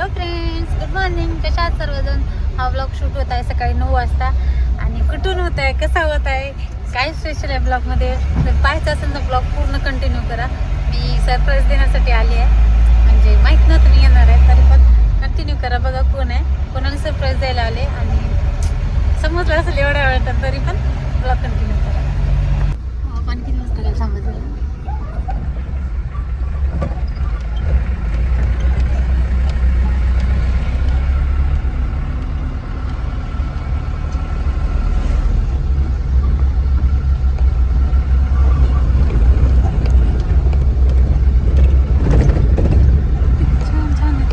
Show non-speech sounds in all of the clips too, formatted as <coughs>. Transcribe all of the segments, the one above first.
Hello friends good morning कशा आहात सर्वजण? हा ब्लॉग शूट होत आहे सकाळी नऊ वाजता. आणि कुठून होत आहे? कसा होत आहे? काय स्पेशल आहे ब्लॉगमध्ये जर पाहायचं असेल तर ब्लॉग पूर्ण कंटिन्यू करा. मी सरप्राईज देण्यासाठी आली आहे. म्हणजे माहीत नव्हतं मी येणार आहे तरी पण कंटिन्यू करा. बघा कोण आहे. कोणाला सरप्राईज द्यायला आले आणि समजलं असेल एवढ्या वेळात तरी पण ब्लॉग कंटिन्यू करा आपण किती वाजता थांबत छान छान आहे.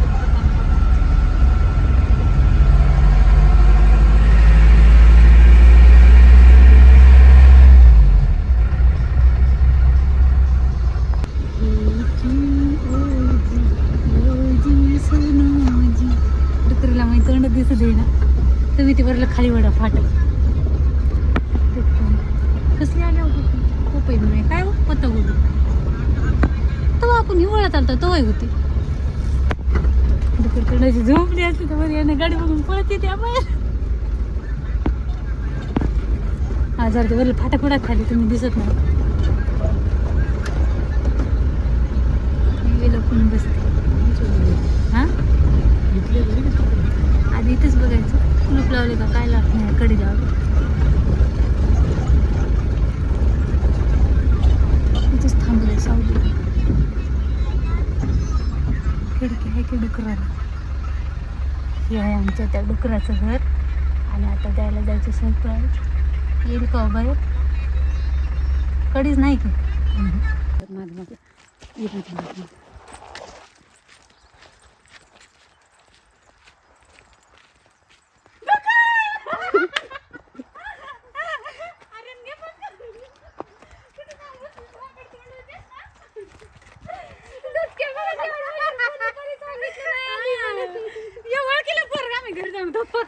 डुकरीला मी तोंड दिसत आहे ना तुम्ही ते वडा फाटक कसली आल्या खूप नाही काय हो? पतंग होती. तो आपण हिवाळा आलता तेव्हा होती. डुकर झोपली असली तर बरी याने गाडी बघून पळत येते आपण आजार ते वरील फाटक उडत खाली तुम्ही दिसत नाही मी लपून बसते हा आधी इथेच बघायचं कुलूप लावले का काय लागत नाही कडे लावले इथेच थांबले सावली खिडकी आहे की डुकराला हे आहे आमच्या त्या डुकराचं घर. आणि आता द्यायला जायचं सरप्राईज येईल का हो बाहेर कडीच नाही की.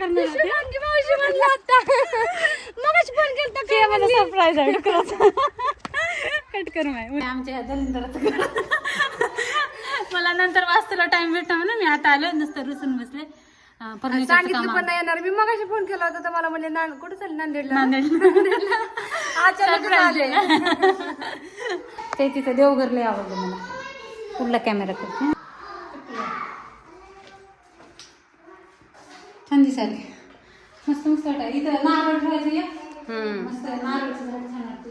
माग माग ये मागे मागे सरप्राईज आहे कट कर आमच्या ह्या दलिंदराचं घर. मला नंतर वाचताला टाइम भेटला म्हणून मी आता आलो नुसतं रुसून बसले. सांगितलं पण नाही येणार. मी मगाशी फोन केला होता तर मला म्हणले नांद कुठं चालली नांदेडला? नांदेडला. अचानक Surprise आले. दिला. ते तिथं देवघर लय आवडलं मला. पुढला कॅमेरा करते? छान दिसायला मस्त मस्त वाटायला. इथं नारळ ठेवायचं या. मस्त नारळचं झाड छान वाटतं.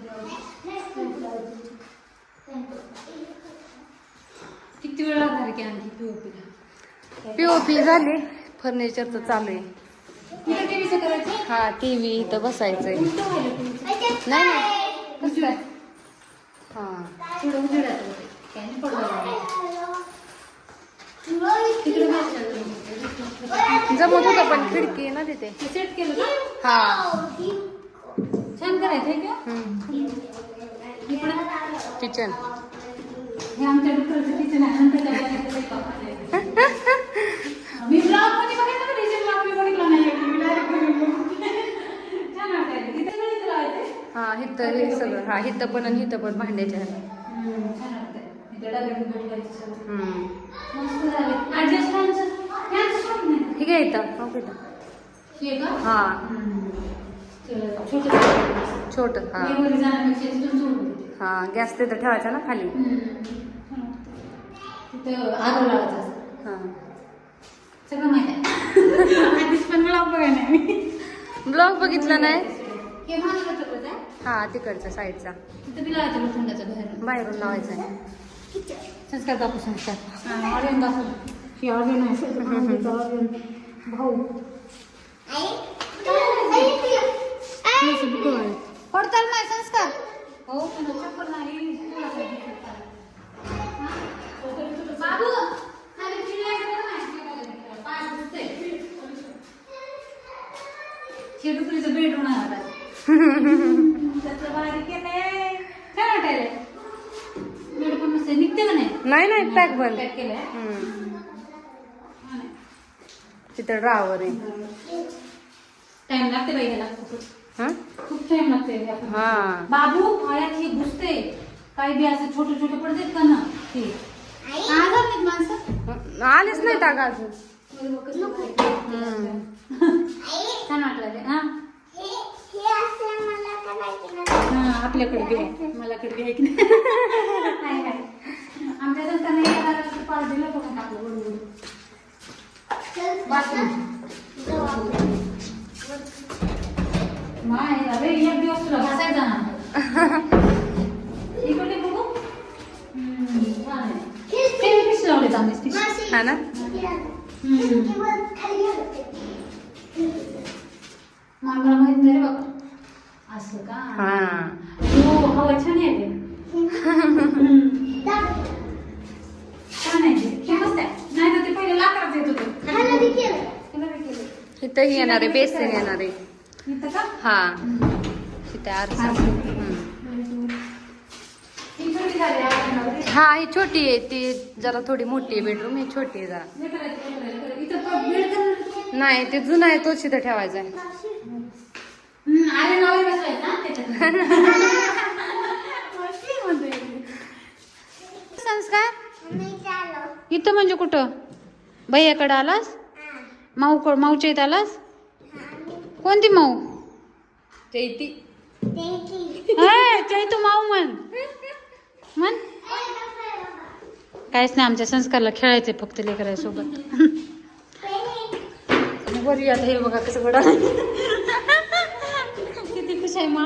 किती वेळ लागणार की आणखी पीओपीला पीओपी झाली. फर्निचरचं चालू आहे. इथं टीव्हीचं करायचं? हा टीव्ही इथं बसायचंय. नाही हा. थोडं उजेडात. काय पडलं नाही. तिकडे बसलं. जमत होतं पण खिडकी आहे ना तिथे सेट केलं का? हा. छान करायचं आहे का? हम्म. इकडं. किचन. हे आमच्या डुकराचं किचन आहे. नंतर त्या बाजूला ते पापाचं आहे. मी ब्लॉगमध्ये बघितलं पण हिचे ब्लॉग मी बघितला नाही. मी direct बघितलं. छान वाटायला. इथे सगळं इथं लावायचं हा हिथं हे सगळं. हा हिथं पण आणि हिथं पण भांड्याच्या ह्याला. छान वाटतंय. इथं डबे बिबे ठेवायचे सगळं. हम्म. मस्त झाले. ऍडजस्ट फॅनचं फॅनचं शॉप नाही हे काय इथं. हो इथं. हे छोटं हा. हा गॅस तिथं ठेवायचा ना खाली. हा. सगळं माहिती पण मला बघाय नाही मी. ब्लॉग बघितला नाही? हे हा तिकडच्या साईडचा. बाहेरून. लावायचा आहे. संस्कार संस्कार. <laughs> ही भाऊ. पडताल नाही संस्कार हो चप्पल नाही बाबू खाली फिरायला नाही. पाय दुखते. हे डुकरीचं बेड होणार. त्याचं बारीक केलंय. काय वाटायलंय? बेड पण मस्त आहे. निघते का नाही नाही नाही पॅक बंद पॅक केलंय. तिथं ड्रावर आहे. टाइम लागते बाई ह्याला खूप हा? खूप टाइम लागते ह्याला. हा. बाबू हे घुसते. काही बी असं छोटे छोटे पडतात का ना? ते आजार नाहीत माणसं? आलेच नाही टाका अजून. छान वाटलं ते, हा? हा, आपल्याकडे बी आहे मलाकडे बी आहे की नाही. आमच्या असं पाच दिलं बघा टाकलं बरोबर माय अरे एक दिवस तुला घासायला जाणार इकडे बघू हम्म, छान आहे. ते पिश लावले चांगलेच पिश. हा ना मला माहीत नाही रे बाबा असं का हा हो हवा छान आहे इथंही येणार आहे बेसन येणार आहे इथं का? हा इथे आरसा. ही छोटी झाली आहे. हा ही छोटी आहे ती जरा थोडी मोठी आहे बेडरूम ही छोटी आहे जरा हे करायचं, हे करायचं. इथं पण बेड करायचं. नाही ते जुनं आहे तोच इथं ठेवायचा आहे हम्म, अरे नवरी बसवायचं ना त्याच्यात. मस्ती <laughs> म्हणतोय. संस्कार इथं म्हणजे कुठं भैयाकडे आलास माऊ माऊच्या इथं आलास कोणती माऊ? चैती. चैतू माऊ म्हण. म्हण. काहीच नाही आमच्या संस्कारला खेळायचंय फक्त लेकरासोबत. वरी आता हे बघा कसं बडा किती खुश आहे मा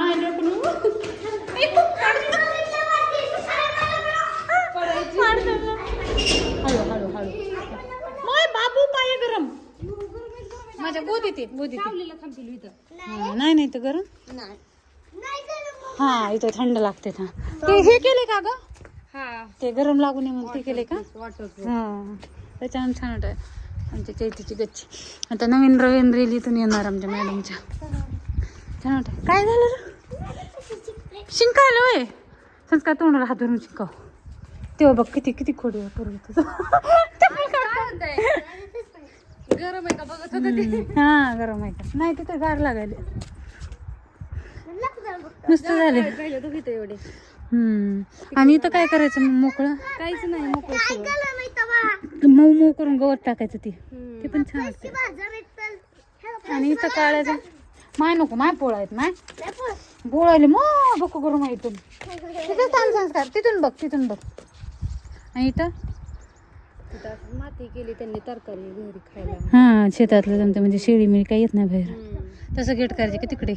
माझ्या गोद येते गोद येते. हा, नाही नाही तर गरम? हा इथं थंड लागते हा ते हे केले का ग? हा. ते गरम लागू नये म्हणून ते केले का? वाटत हा. त्याच्यानं छान वाटत आमच्या चैतीची गच्ची. आता नवीन रवीन रेल इथून येणार आमच्या मॅडमच्या छान वाटत काय झालं रे? शिंकायला वय संस्कार तोंडाला हात धरून शिंकाव. तेव्हा बघ किती किती खोडी आहे तुझं. <laughs> गरम आहे का? बघत हम्म. हा गरम आहे का? नाही तिथे गार लागायले. नुसतं झाले. एवढे. हम्म. आणि इथं काय करायचं मग? मोकळं? काहीच नाही मोकळं सगळं. मऊ मऊ करून गवत टाकायचं ते. ते पण छान असते. आणि इथं काढायचं माय नको माय पोळा आहेत माय. बोळायले मग बघू करू इथून. तिथं छान संस्कार तिथून बघ तिथून बघ. आणि इथं? माती केली त्यांनी तरकारी घरी खायला. हा शेतातलं जमतं म्हणजे शेळी मिळी काही येत नाही बाहेर. तसं गेट करायचे की तिकडे?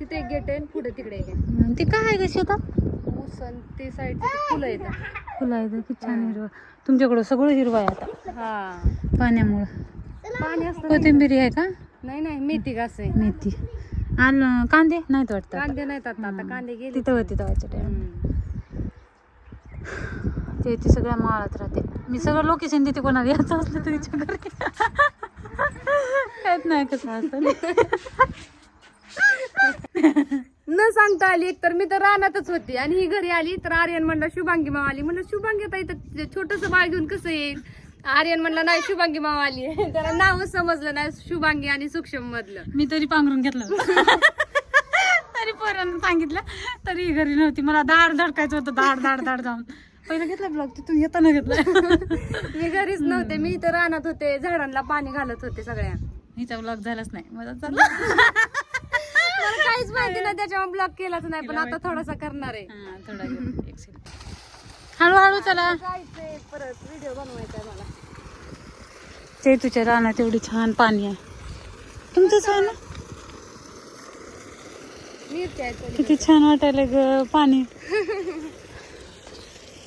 तिथे एक गेट आहे आणि पुढे तिकडे एक आहे. ते काय आहे ग शेतात? आणि ते साईडचे फुलं येतात. फुलं आहे किती छान हिरवं तुमच्याकडं सगळं हिरवं आहे आता. हा. पाण्यामुळं. पाणी असतं कोथिंबिरी आहे का? नाही नाही मेथी घास आहे. मेथी. आलं कांदे? नाहीत वाटतं. कांदे नाहीत आता आता कांदे गेले. तिथं होती हम्म. ते ती सगळ्या माळात राहते. मी सगळं लोकेशन देते कोणाला. यायचं असलं तर तिच्या घरी काहीच नाही कसं न सांगता आली एक तर मी तर रानातच होती. आणि ही घरी आली तर आर्यन म्हणला शुभांगी माव आली. म्हणलं शुभांगी आता इथं छोटस बाळ घेऊन कसं येईल? आर्यन म्हणलं नाही शुभांगी माव आली. त्याला नाव समजलं नाही शुभांगी आणि सूक्ष्म मधलं. मी तरी पांघरून घेतलं. तरी पोरांना सांगितलं तरी ही घरी नव्हती. मला दाड धडकायचं होतं दाड दाड दाड जाऊन पहिलं घेतलं ब्लॉग तिथून येताना घेतलं <laughs> मी घरीच नव्हते मी इथं रानात होते झाडांना पाणी घालत होते सगळ्या. हिचा ब्लॉग झालाच नाही. माझा चालला मला काहीच माहिती नाही त्याच्यावर ब्लॉक केलाच नाही पण आता थोडासा करणार आहे. हा, थोडा घे. एक second. हळूहळू चला. जायचंय परत व्हिडिओ बनवायचा आहे मला. चैतूच्या रानात एवढी छान पाणी आहे. तुमचंच आहे? ना मिरच्या आहेत पलीकडे. किती छान वाटायला ग पाणी. <laughs>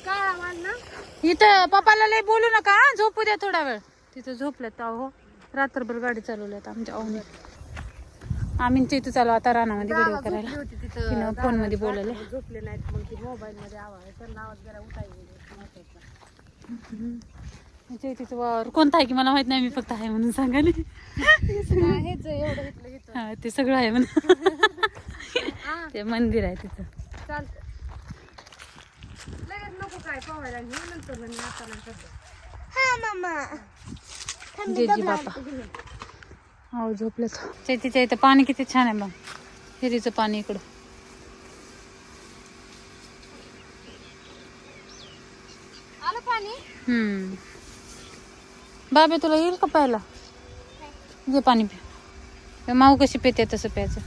इथं पप्पाला लय बोलू नका हा, झोपू द्या थोडा वेळ. तिथं झोपल्यात अहो रात्रभर गाडी चालवल्यात आमच्या अवनी आम्ही तिथं चालू आता रानामध्ये व्हिडिओ करायला. तिथं. तिनं फोनमध्ये बोलवले झोपले नाहीत मग ती मोबाईल मध्ये आवाज त्यांना आवाज जरा चैतीचं वावर कोणता आहे की मला माहीत नाही मी फक्त आहे म्हणून सांगायला. हेच एवढं हा ते सगळं आहे म्हणून. हा. ते मंदिर आहे तिथं. चालतं लगेच नको काय पोहायला नेऊ नंतर मी आता नंतर जेजी बापा. हो झोपलं चैतीच्या इथं पाणी किती छान आहे बघ हिरीचं पाणी इकडं. आलं पाणी? हम्म. बाबे तुला येईल का प्यायला? घे पाणी पी माऊ कशी पिते तसं प्यायचं.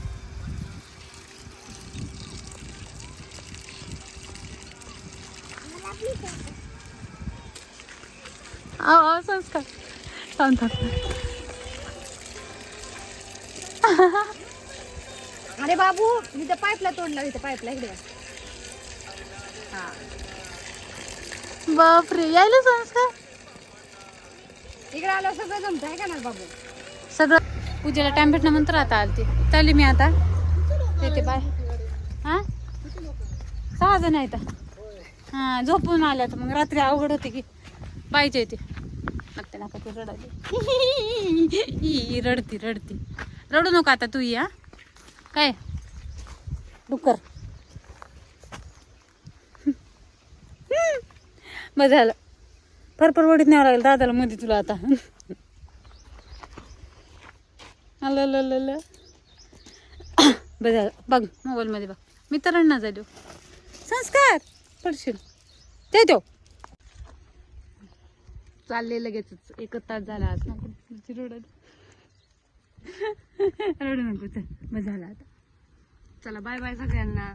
आव संस्कार थांब थांब अरे बाबू इथं पाईपला तोडला इथं पाईपला इकडे. हा. बापरे यायला संस्कार इकडे आलं सगळं जमत आहे का ना बाबू? सगळं पूजेला टाइम भेटल्यानंतर आता आलती. चालली मी आता. येते बाय हा? सहा जण आहेत. हा झोपून आल्या तर मग रात्री अवघड होते की पाहिजे ते नक्की नका ती रडती रडती. रडू नको आता तू या. काय? डुकर बस झालं फरफर वडीत न्यावं लागेल दादाला मध्ये तुला आता. <laughs> आलं <coughs> झालं. बघ मोबाईलमध्ये बघ. मी तर रडणार झालो संस्कार. पडशील. ते देऊ. चालले लगेच एकच तास झाला आज. रडू रडू नको चल. बस झालं आता. चला बाय बाय सगळ्यांना